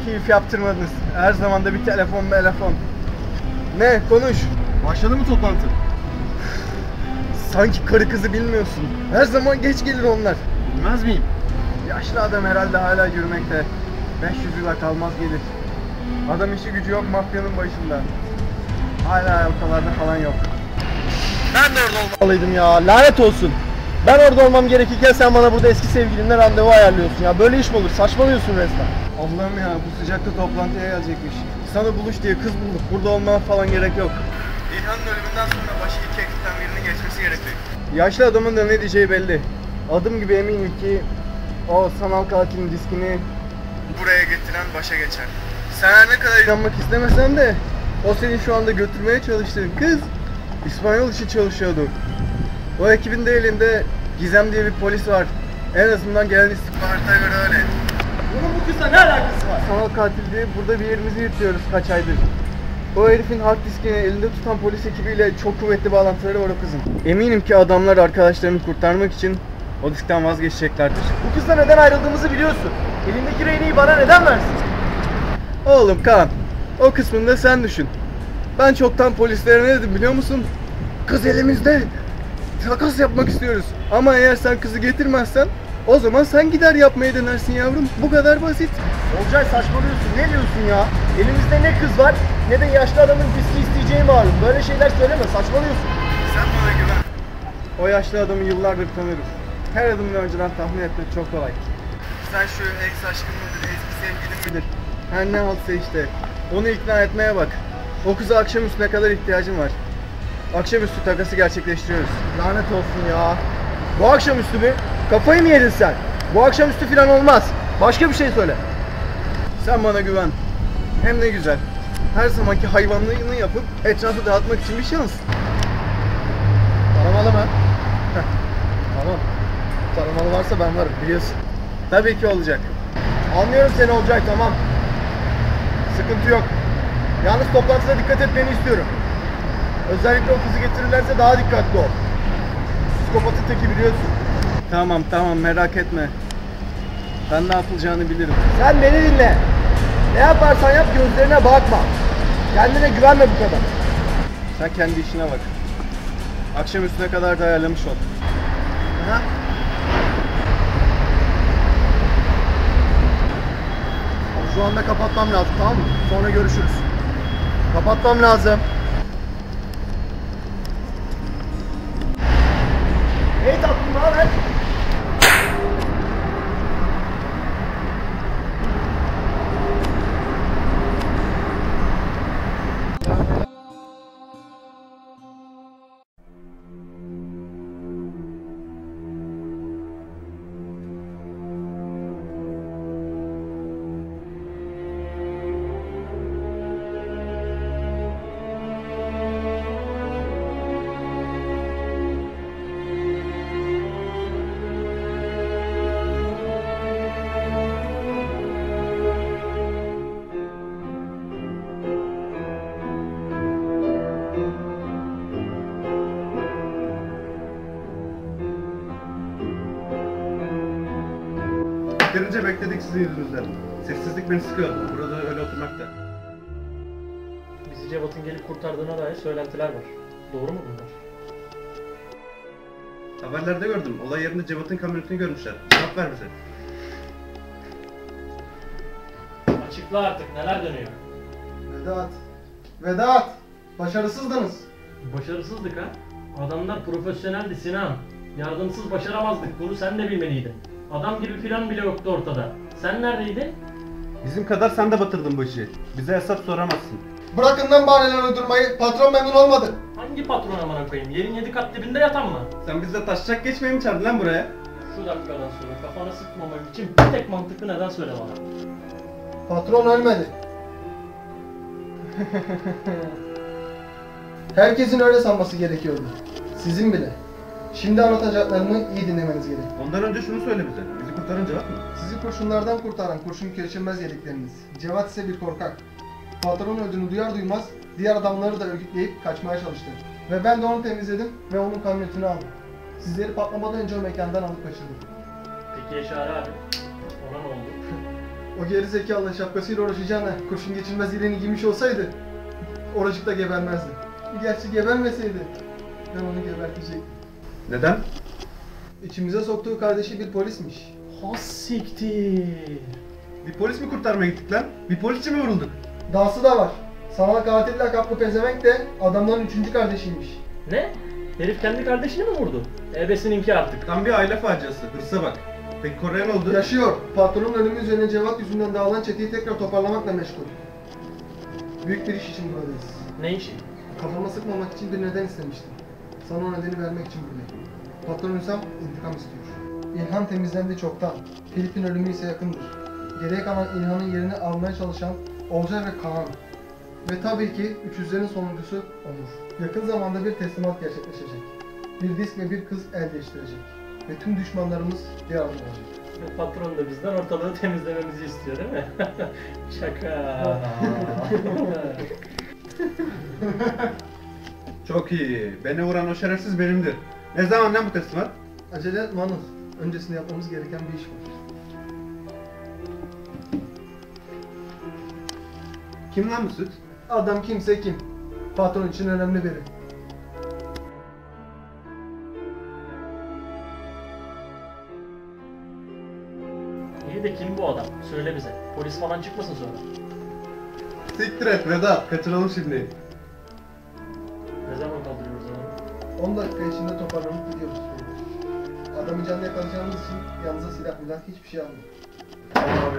bir keyif yaptırmadınız. Her zaman da bir telefon telefon. Ne konuş. Başladı mı toplantı? Sanki karı kızı bilmiyorsun. Her zaman geç gelir onlar. Bilmez miyim? Yaşlı adam herhalde hala yürümekte. 500 yıla kalmaz gelir. Adam işi gücü yok mafyanın başında. Hala ortalarda falan yok. Ben de orada olmalıydım ya. Lanet olsun. Ben orada olmam gerekirken sen bana burada eski sevgilinle randevu ayarlıyorsun ya. Böyle iş mi olur? Saçmalıyorsun resmen. Allah'ım ya bu sıcakta toplantıya gelecekmiş. Sana buluş diye kız bulduk. Burada olmana falan gerek yok. İlhan'ın ölümünden sonra başı iki ekipten birinin geçmesi gerekli. Yaşlı adamın da ne diyeceği belli. Adım gibi eminim ki o sanal katilin diskini buraya getiren başa geçer. Sen her ne kadar inanmak istemesen de o seni şu anda götürmeye çalıştığın kız İspanyol için çalışıyordu. O ekibin de elinde Gizem diye bir polis var. En azından gelen istihbarata göre öyle. Bunun bu kızla ne alakası var? Sanal katil diye burada bir yerimizi yırtıyoruz kaç aydır. O herifin hard diskini elinde tutan polis ekibiyle çok kuvvetli bağlantıları var o kızın. Eminim ki adamlar arkadaşlarını kurtarmak için o diskten vazgeçeceklerdir. Bu kızla neden ayrıldığımızı biliyorsun. Elindeki reyneyi bana neden versin? Oğlum Kaan, o kısmını da sen düşün. Ben çoktan polislere ne dedim biliyor musun? Kız elimizde. Takas yapmak istiyoruz. Ama eğer sen kızı getirmezsen o zaman sen gider yapmaya denersin yavrum. Bu kadar basit. Olcay saçmalıyorsun. Ne diyorsun ya? Elimizde ne kız var ne de yaşlı adamın diski isteyeceği malum. Böyle şeyler söyleme saçmalıyorsun. Sen bana güven. O yaşlı adamı yıllardır tanırım. Her adımını önceden tahmin etmek çok kolay. Sen şu ex aşkın mıdır, eski sevgilin midir? Her ne haltsa işte. Onu ikna etmeye bak. O kıza akşamüstüne kadar ihtiyacım var. Akşamüstü takası gerçekleştiriyoruz. Lanet olsun ya. Bu akşamüstü mü? Kafayı mı yedin sen? Bu akşamüstü falan olmaz. Başka bir şey söyle. Sen bana güven. Hem ne güzel. Her zamanki hayvanlığını yapıp etrafı dağıtmak için bir şans. Taramalı mı? Heh, tamam. Taramalı varsa ben varım biliyorsun. Tabii ki olacak. Anlıyorum seni Olcay tamam. Sıkıntı yok. Yalnız toplantıda dikkat etmeni istiyorum. Özellikle o kızı getirirlerse daha dikkatli ol. Psikopatın teki biliyorsun. Tamam tamam merak etme. Ben ne yapılacağını bilirim. Sen beni dinle. Ne yaparsan yap gözlerine bakma. Kendine güvenme bu kadar. Sen kendi işine bak. Akşam üstüne kadar da ayarlamış ol. Ama Şu anda kapatmam lazım tamam mı? Sonra görüşürüz. Kapatmam lazım. Yeterince bekledik sizin yüzünüzden. Sessizlik beni sıkıyor. Burada öyle oturmakta. Bizi Cevat'ın gelip kurtardığına dair söylentiler var. Doğru mu bunlar? Haberlerde gördüm. Olay yerinde Cevat'ın kamyonetini görmüşler. Cevap ver bize. Açıkla artık neler dönüyor. Vedat. Vedat. Başarısızdınız. Başarısızlık ha? Adamlar profesyoneldi Sinan. Yardımsız başaramazdık bunu sen de bilmeliydin. Adam gibi plan bile yoktu ortada. Sen neredeydin? Bizim kadar sen de batırdın bu işi. Bize hesap soramazsın. Bırakın lan bahaneler uydurmayı. Patron memnun olmadı. Hangi patron amına koyayım? Yerin yedi kat dibinde yatan mı? Sen bizle taşacak geçmeyi mi çağırdın lan buraya? Şu dakikadan sonra kafana sıkmamak için bir tek mantıklı neden söyle bana. Patron ölmedi. Herkesin öyle sanması gerekiyordu. Sizin bile. Şimdi anlatacaklarımı iyi dinlemeniz gerek. Ondan önce şunu söyle bize. Bizi kurtaran Cevat mı? Sizi kurşunlardan kurtaran kurşun geçirmez yedikleriniz. Cevat ise bir korkak. Patronun ödünü duyar duymaz diğer adamları da örgütleyip kaçmaya çalıştı. Ve ben de onu temizledim ve onun kamyonetini aldım. Sizleri patlamadan önce o mekandan alıp kaçırdım. Peki Yaşar abi? Ona ne oldu? O geri zekalı şapkasıyla uğraşacağına kurşun geçirmez ileni giymiş olsaydı oracıkta gebermezdi. Gerçi gebermeseydi ben onu gebertecektim. Neden? İçimize soktuğu kardeşi bir polismiş. Siktir. Bir polis mi kurtarmaya gittik lan? Bir polisçi mi vurulduk? Dahası da var. Sanal katil lakaplı pezevenk de adamların üçüncü kardeşiymiş. Ne? Herif kendi kardeşini mi vurdu? Ebesininki artık. Tam bir aile faciası. Hırsa bak. Peki Kore'ye ne oldu? Yaşıyor. Patronun ölümü üzerine Cevat yüzünden dağılan çeteyi tekrar toparlamakla meşgul. Büyük bir iş için buradayız. Ne işi? Kafama sıkmamak için bir neden istemiştim. Sana o nedeni vermek için buradayım. Patron Hüsam intikam istiyor. İlhan temizlendi çoktan. Filip'in ölümü ise yakındır. Geriye kalan İlhan'ın yerini almaya çalışan Olcay ve Kaan. Ve tabii ki üçüzlerin sonuncusu Onur. Yakın zamanda bir teslimat gerçekleşecek. Bir disk ve bir kız el değiştirecek. Ve tüm düşmanlarımız bir arada olacak. Patron da bizden ortalığı temizlememizi istiyor değil mi? Şaka. Çok iyi. Beni vuran o şerefsiz benimdir. Ne zaman lan bu teslimat? Acele etme Anıl. Öncesinde yapmamız gereken bir iş var. Kim lan bu süt? Adam kimse kim. Patron için önemli biri. İyi de kim bu adam? Söyle bize. Polis falan çıkmasın sonra. Siktir et Vedat. Kaçıralım şimdi. 10 dakika içinde toparlanıp gidiyoruz. Adamı canlı yakalayacağımız için yanınıza silah milah hiçbir şey almayın. Tamam abi.